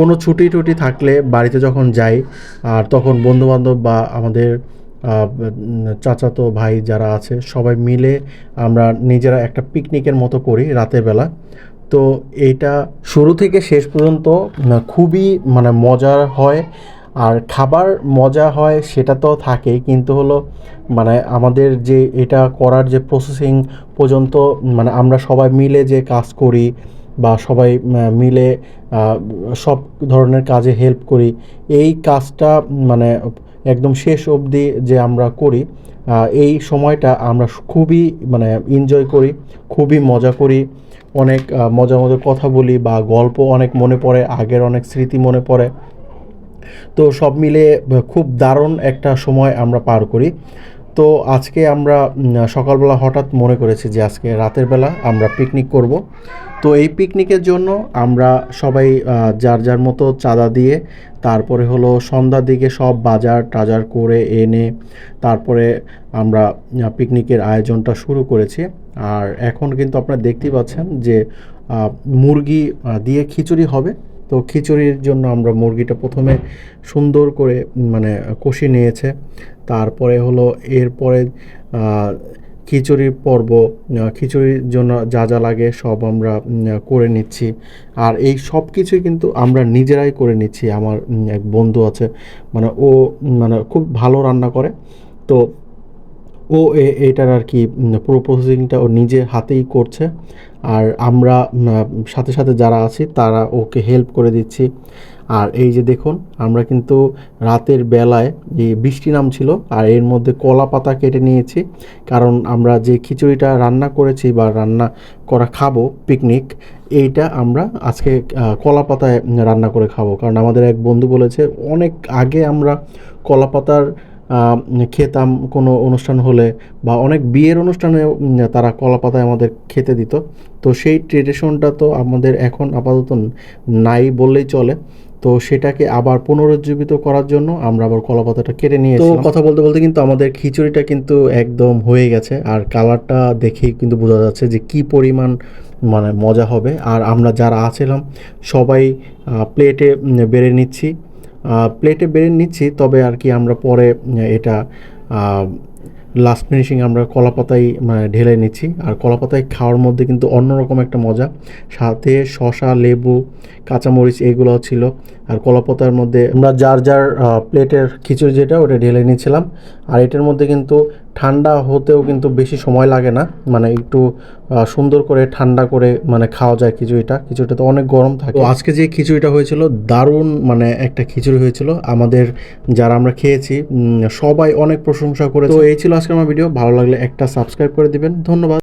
কোনো ছুটি টুটি থাকলে বাড়িতে যখন যাই, আর তখন বন্ধুবান্ধব বা আমাদের চাচাতো ভাই যারা আছে, সবাই মিলে আমরা নিজেরা একটা পিকনিকের মতো করি রাতের বেলা। তো এইটা শুরু থেকে শেষ পর্যন্ত খুবই মানে মজার হয়, আর খাবার মজা হয় সেটা তো থাকেই, কিন্তু হলো মানে আমাদের যে এটা করার যে প্রসেসিং পর্যন্ত মানে আমরা সবাই মিলে যে কাজ করি বা সবাই মিলে সব ধরনের কাজে হেল্প করি। এই কাজটা মানে একদম শেষ অবধি যে আমরা করি এই সময়টা আমরা খুবই মানে এনজয় করি, খুবই মজা করি। অনেক মজার মজার কথা বলি বা গল্প অনেক মনে পড়ে, আগের অনেক স্মৃতি মনে পড়ে। তো সব মিলে খুব দারুণ একটা সময় আমরা পার করি। তো আজকে আমরা সকালবেলা হঠাৎ মনে করেছি যে আজকে রাতের বেলা আমরা পিকনিক করব। তো এই পিকনিকের জন্য আমরা সবাই যার যার মতো চাঁদা দিয়ে, তারপরে হলো সন্ধ্যার দিকে সব বাজার টাজার করে এনে, তারপরে আমরা পিকনিকের আয়োজনটা শুরু করেছি। আর এখন কিন্তু আপনারা দেখতেই পাচ্ছেন যে মুরগি দিয়ে খিচুড়ি হবে। তো খিচুড়ির জন্য আমরা মুরগিটা প্রথমে সুন্দর করে মানে কষি নিয়েছে। তারপরে হলো এরপরে খিচুড়ির পর্ব খিচুড়ির জন্য যা যা লাগে সব আমরা করে নিচ্ছি। আর এই সব কিছুই কিন্তু আমরা নিজেরাই করে নিচ্ছি। আমার এক বন্ধু আছে মানে ও মানে খুব ভালো রান্না করে। তো ও এটার আর কি পুরো প্রসেসিংটা ও নিজে হাতেই করছে। আর আমরা সাথে সাথে যারা আছি, তারা ওকে হেল্প করে দিচ্ছি। আর এই যে দেখুন, আমরা কিন্তু রাতের বেলায় যে বৃষ্টি নামছিল, আর এর মধ্যে কলা পাতা কেটে নিয়েছি। কারণ আমরা যে খিচুড়িটা রান্না করেছি বা রান্না করা খাব পিকনিক এইটা আমরা আজকে কলা পাতায় রান্না করে খাব। কারণ আমাদের এক বন্ধু বলেছে, অনেক আগে আমরা কলা পাতার খেতাম কোনো অনুষ্ঠান হলে বা অনেক বিয়ের অনুষ্ঠানে তারা কলা পাতায় আমাদের খেতে দিত। তো সেই ট্রেডিশনটা তো আমাদের এখন আপাতত নাই বললেই চলে। তো সেটাকে আবার পুনরুজ্জীবিত করার জন্য আমরা আবার কলা পাতাটা কেটে নিয়ে তো কথা বলতে বলতে কিন্তু আমাদের খিচুড়িটা কিন্তু একদম হয়ে গেছে। আর কালারটা দেখেই কিন্তু বোঝা যাচ্ছে যে কি পরিমাণ মানে মজা হবে। আর আমরা যারা আছিলাম, সবাই প্লেটে বেড়ে নিচ্ছি। প্লেটে বেড়ে নিচ্ছি তবে আর কি আমরা পরে এটা লাস্ট ফিনিশিং আমরা কলা পাতায় মানে ঢেলে নিচ্ছি। আর কলা পাতায় খাওয়ার মধ্যে কিন্তু অন্যরকম একটা মজা। সাথে শশা লেবু কাঁচামরিচ এগুলো ছিল। আর কলা পাতার মধ্যে আমরা যার যার প্লেটের খিচুড়ি যেটা ওটা ঢেলে নিয়েছিলাম। আর এটার মধ্যে কিন্তু ঠান্ডা হতেও কিন্তু বেশি সময় লাগে না। মানে একটু সুন্দর করে ঠান্ডা করে মানে খাওয়া যায় খিচুড়িটা। খিচুড়িটা তো অনেক গরম থাকে। তো আজকে যে খিচুড়িটা হয়েছিল দারুণ মানে একটা খিচুড়ি হয়েছিল। আমাদের যারা আমরা খেয়েছি সবাই অনেক প্রশংসা করে তো এই ছিল আজকে আমার ভিডিও। ভালো লাগলে একটা সাবস্ক্রাইব করে দিবেন। ধন্যবাদ।